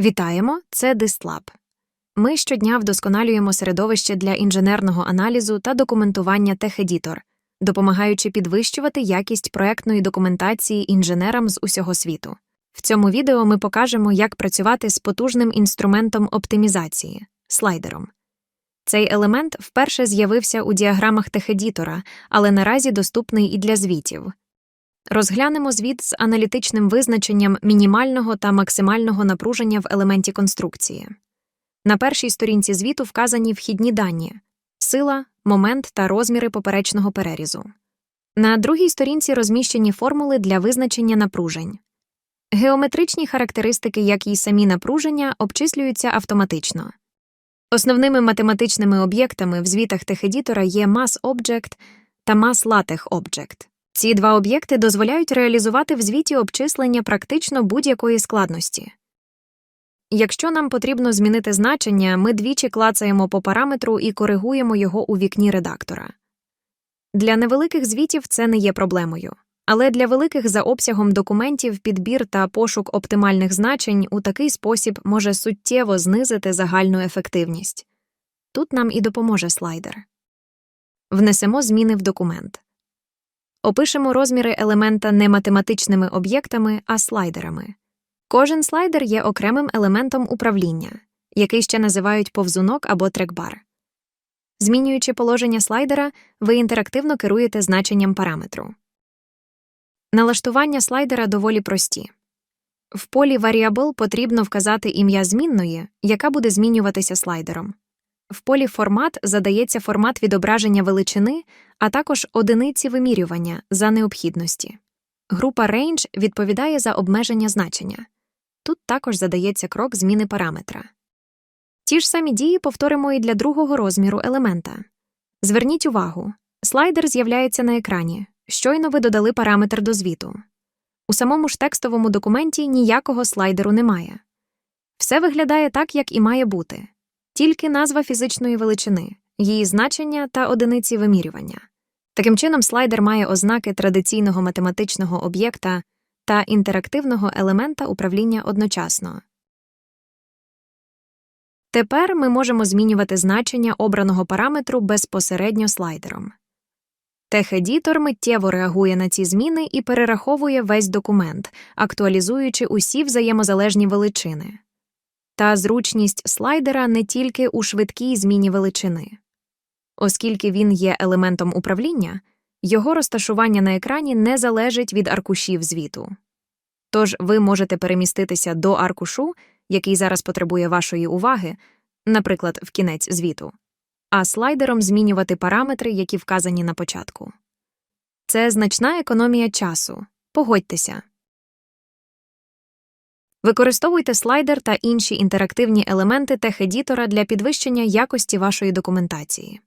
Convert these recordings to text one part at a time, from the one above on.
Вітаємо, це Дистлаб. Ми щодня вдосконалюємо середовище для інженерного аналізу та документування TechEditor, допомагаючи підвищувати якість проектної документації інженерам з усього світу. В цьому відео ми покажемо, як працювати з потужним інструментом оптимізації слайдером. Цей елемент вперше з'явився у діаграмах TechEditor, але наразі доступний і для звітів. Розглянемо звіт з аналітичним визначенням мінімального та максимального напруження в елементі конструкції. На першій сторінці звіту вказані вхідні дані сила, момент та розміри поперечного перерізу. На другій сторінці розміщені формули для визначення напружень. Геометричні характеристики, як і самі напруження, обчислюються автоматично. Основними математичними об'єктами в звітах техедітора є mass-object та mass-latex-object. Ці два об'єкти дозволяють реалізувати в звіті обчислення практично будь-якої складності. Якщо нам потрібно змінити значення, ми двічі клацаємо по параметру і коригуємо його у вікні редактора. Для невеликих звітів це не є проблемою, але для великих за обсягом документів підбір та пошук оптимальних значень у такий спосіб може суттєво знизити загальну ефективність. Тут нам і допоможе слайдер. Внесемо зміни в документ. Опишемо розміри елемента не математичними об'єктами, а слайдерами. Кожен слайдер є окремим елементом управління, який ще називають повзунок або трекбар. Змінюючи положення слайдера, ви інтерактивно керуєте значенням параметру. Налаштування слайдера доволі прості. В полі Variable потрібно вказати ім'я змінної, яка буде змінюватися слайдером. В полі Формат задається формат відображення величини, а також одиниці вимірювання за необхідності. Група Range відповідає за обмеження значення. Тут також задається крок зміни параметра. Ті ж самі дії повторимо і для другого розміру елемента. Зверніть увагу, слайдер з'являється на екрані. Щойно ви додали параметр до звіту. У самому ж текстовому документі ніякого слайдеру немає. Все виглядає так, як і має бути тільки назва фізичної величини, її значення та одиниці вимірювання. Таким чином, слайдер має ознаки традиційного математичного об'єкта та інтерактивного елемента управління одночасно. Тепер ми можемо змінювати значення обраного параметру безпосередньо слайдером. Техедітор миттєво реагує на ці зміни і перераховує весь документ, актуалізуючи усі взаємозалежні величини. Та зручність слайдера не тільки у швидкій зміні величини. Оскільки він є елементом управління, його розташування на екрані не залежить від аркушів звіту. Тож ви можете переміститися до аркушу, який зараз потребує вашої уваги, наприклад, в кінець звіту, а слайдером змінювати параметри, які вказані на початку. Це значна економія часу. Погодьтеся. Використовуйте слайдер та інші інтерактивні елементи техедітора для підвищення якості вашої документації.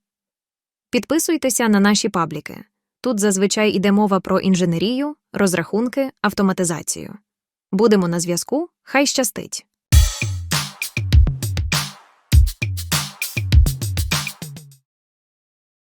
Підписуйтеся на наші пабліки. Тут зазвичай іде мова про інженерію, розрахунки, автоматизацію. Будемо на зв'язку, хай щастить!